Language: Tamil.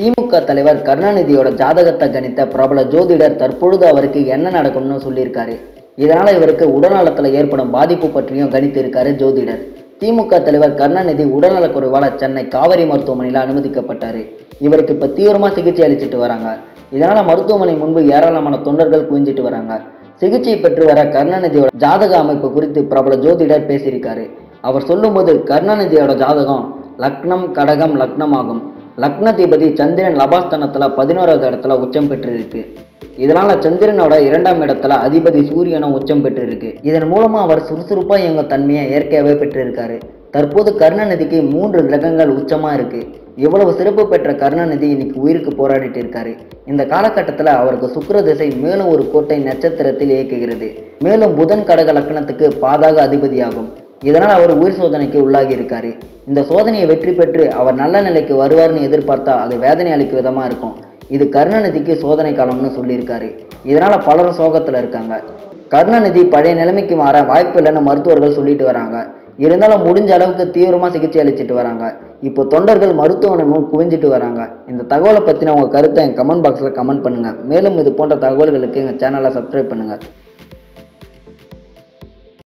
திமுக தலைவர் கருணாநிதியோட ஜாதகத்தை கணித்த பிரபல ஜோதிடர் தற்பொழுது அவருக்கு என்ன நடக்கும்னு சொல்லியிருக்காரு. இதனால இவருக்கு உடல்நலத்தில் ஏற்படும் பாதிப்பு பற்றியும் கணித்திருக்காரு ஜோதிடர். திமுக தலைவர் கருணாநிதி உடல்நலக்குறைவால சென்னை காவிரி மருத்துவமனையில் அனுமதிக்கப்பட்டாரு. இவருக்கு இப்ப தீவிரமா சிகிச்சை அளிச்சிட்டு வராங்க. இதனால மருத்துவமனை முன்பு ஏராளமான தொண்டர்கள் குவிஞ்சிட்டு வராங்க. சிகிச்சை பெற்று வர கருணாநிதியோட ஜாதக அமைப்பு குறித்து பிரபல ஜோதிடர் பேசியிருக்காரு. அவர் சொல்லும்போது கருணாநிதியோட ஜாதகம் லக்னம் கடகம் லக்னம் ஆகும் லக்னதிபதி சந்திரன் லபாஸ்தனத்தில் பதினோராவது இடத்துல உச்சம் பெற்றிருக்கு. இதனால சந்திரனோட இரண்டாம் இடத்துல அதிபதி சூரியனும் உச்சம் பெற்றிருக்கு. இதன் மூலமா அவர் சுறுசுறுப்பா இயங்கும் தன்மையை இயற்கையாகவே பெற்றிருக்காரு. தற்போது கருணாநிதிக்கு மூன்று கிரகங்கள் உச்சமா இருக்கு. இவ்வளவு சிறப்பு பெற்ற கருணாநிதி இன்னைக்கு உயிருக்கு போராடிட்டு இருக்காரு. இந்த காலகட்டத்தில் அவருக்கு சுக்கர திசை மேலும் ஒரு கோட்டை நட்சத்திரத்தில் இயக்குகிறது. மேலும் புதன் கடக லக்னத்துக்கு பாதாக அதிபதியாகும். இதனால் அவர் உயிர் சோதனைக்கு உள்ளாகி இருக்காரு. இந்த சோதனையை வெற்றி பெற்று அவர் நல்ல நிலைக்கு வருவார்னு எதிர்பார்த்தா அது வேதனை அளிக்கும் விதமாக இருக்கும். இது கருணாநிதிக்கு சோதனை காலம்னு சொல்லியிருக்காரு. இதனால் பலரும் சோகத்தில் இருக்காங்க. கருணாநிதி பழைய நிலைமைக்கு மாற வாய்ப்பு இல்லைன்னு மருத்துவர்கள் சொல்லிட்டு வராங்க. இருந்தாலும் முடிஞ்ச அளவுக்கு தீவிரமாக சிகிச்சை அளிச்சிட்டு வராங்க. இப்போ தொண்டர்கள் மருத்துவமனை குவிஞ்சிட்டு வராங்க. இந்த தகவலை பற்றின உங்கள் கருத்தை என் கமெண்ட் பாக்ஸில் கமெண்ட் பண்ணுங்கள் மேலும் இது போன்ற தகவல்களுக்கு எங்கள் சேனலை சப்ஸ்கிரைப் பண்ணுங்கள்